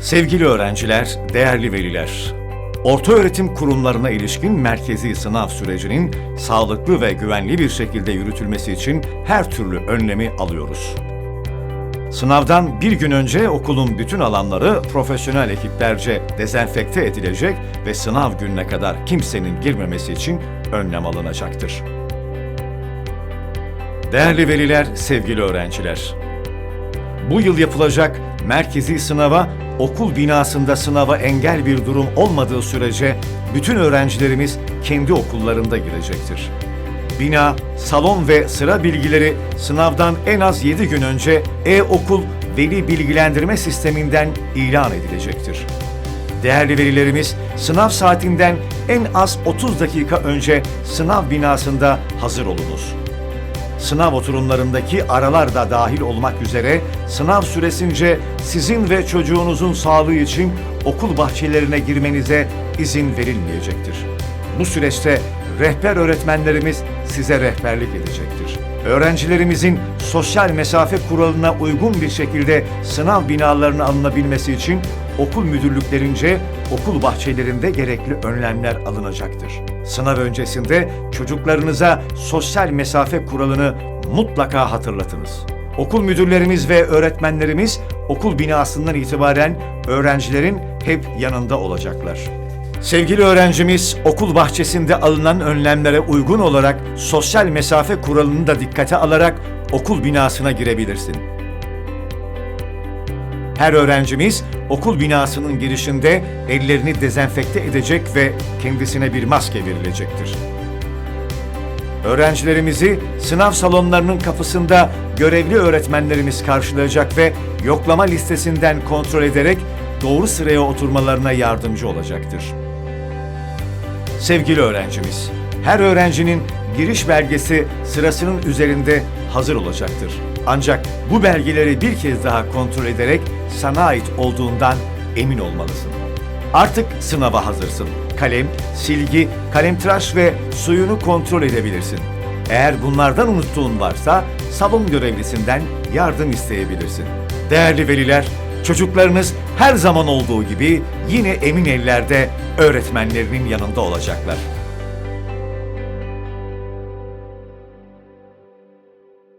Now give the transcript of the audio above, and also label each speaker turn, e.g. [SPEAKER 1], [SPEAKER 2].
[SPEAKER 1] Sevgili öğrenciler, değerli veliler, ortaöğretim kurumlarına ilişkin merkezi sınav sürecinin sağlıklı ve güvenli bir şekilde yürütülmesi için her türlü önlemi alıyoruz. Sınavdan bir gün önce okulun bütün alanları profesyonel ekiplerce dezenfekte edilecek ve sınav gününe kadar kimsenin girmemesi için önlem alınacaktır. Değerli veliler, sevgili öğrenciler, bu yıl yapılacak merkezi sınava okul binasında sınava engel bir durum olmadığı sürece bütün öğrencilerimiz kendi okullarında girecektir. Bina, salon ve sıra bilgileri sınavdan en az 7 gün önce e-okul veli bilgilendirme sisteminden ilan edilecektir. Değerli velilerimiz sınav saatinden en az 30 dakika önce sınav binasında hazır olunuz. Sınav oturumlarındaki aralar da dahil olmak üzere sınav süresince sizin ve çocuğunuzun sağlığı için okul bahçelerine girmenize izin verilmeyecektir. Bu süreçte rehber öğretmenlerimiz size rehberlik edecektir. Öğrencilerimizin sosyal mesafe kuralına uygun bir şekilde sınav binalarına alınabilmesi için okul müdürlüklerince okul bahçelerinde gerekli önlemler alınacaktır. Sınav öncesinde çocuklarınıza sosyal mesafe kuralını mutlaka hatırlatınız. Okul müdürlerimiz ve öğretmenlerimiz okul binasından itibaren öğrencilerin hep yanında olacaklar. Sevgili öğrencimiz, okul bahçesinde alınan önlemlere uygun olarak sosyal mesafe kuralını da dikkate alarak okul binasına girebilirsin. Her öğrencimiz okul binasının girişinde ellerini dezenfekte edecek ve kendisine bir maske verilecektir. Öğrencilerimizi sınav salonlarının kapısında görevli öğretmenlerimiz karşılayacak ve yoklama listesinden kontrol ederek doğru sıraya oturmalarına yardımcı olacaktır. Sevgili öğrencimiz, her öğrencinin giriş belgesi sırasının üzerinde hazır olacaktır. Ancak bu belgeleri bir kez daha kontrol ederek sana ait olduğundan emin olmalısın. Artık sınava hazırsın. Kalem, silgi, kalemtıraş ve suyunu kontrol edebilirsin. Eğer bunlardan unuttuğun varsa salon görevlisinden yardım isteyebilirsin. Değerli veliler, çocuklarınız her zaman olduğu gibi yine emin ellerde öğretmenlerinin yanında olacaklar.